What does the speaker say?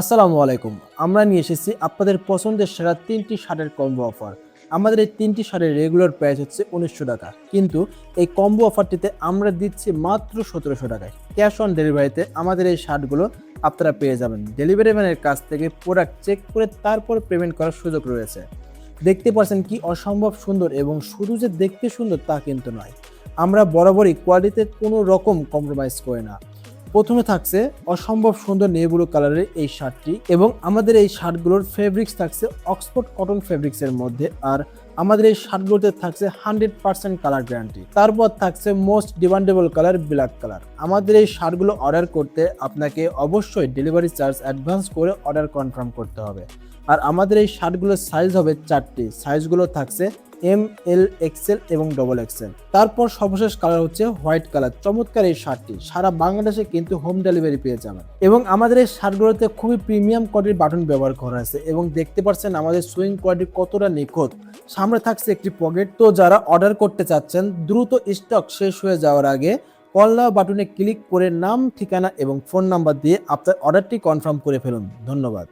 আসসালামু আলাইকুম। আমরা নিয়ে এসেছি আপনাদের পছন্দের সেরা তিনটি শার্টের কম্বো অফার আমাদের এই তিনটি শার্টের রেগুলার প্রাইস হচ্ছে উনিশশো টাকা। কিন্তু এই কম্বো অফারটিতে আমরা দিচ্ছি মাত্র সতেরোশো টাকায়। ক্যাশ অন ডেলিভারিতে আমাদের এই শার্টগুলো আপনারা পেয়ে যাবেন। ডেলিভারি ম্যানের কাছ থেকে প্রোডাক্ট চেক করে তারপর পেমেন্ট করার সুযোগ রয়েছে। দেখতে পাচ্ছেন কি অসম্ভব সুন্দর এবং শুধু যে দেখতে সুন্দর তা কিন্তু নয়। আমরা বরাবরই কোয়ালিটিতে কোনো রকম কম্প্রোমাইজ করি না। প্রথমে থাকছে অসম্ভব সুন্দর নেভি ব্লু কালারের এই শার্টটি এবং আমাদের এই শার্টগুলোর ফেব্রিক্স থাকছে অক্সফোর্ড কটন ফেব্রিক্সের মধ্যে আর আমাদের এই শার্টগুলোতে থাকছে হান্ড্রেড পার্সেন্ট কালার গ্যারান্টি তারপর থাকছে most demandable colour black colour আমাদের এই শার্টগুলো অর্ডার করতে আপনাকে অবশ্যই ডেলিভারি চার্জ অ্যাডভান্স করে অর্ডার কনফার্ম করতে হবে। আর আমাদের এই শার্টগুলোর সাইজ হবে চারটি। সাইজগুলো থাকছে এম, এল, এক্সেল এবং ডবল এক্সেল। তারপর সর্বশেষ কালার হচ্ছে হোয়াইট কালার চমৎকার এই শার্টটি। সারা বাংলাদেশে কিন্তু হোম ডেলিভারি পেয়ে যাবেন। এবং আমাদের এই শার্টগুলোতে খুবই প্রিমিয়াম কোয়ালিটির বাটন ব্যবহার করা হয়েছে। এবং দেখতে পাচ্ছেন আমাদের সুইং কোয়ালিটি কতটা নিখুঁত। সামনে থাকছে একটি পকেট তো যারা অর্ডার করতে চাচ্ছেন, দ্রুত স্টক শেষ হয়ে যাওয়ার আগে কল্লা বাটনে ক্লিক করে নাম, ঠিকানা এবং ফোন নাম্বার দিয়ে আপনার অর্ডারটি কনফার্ম করে ফেলুন। ধন্যবাদ।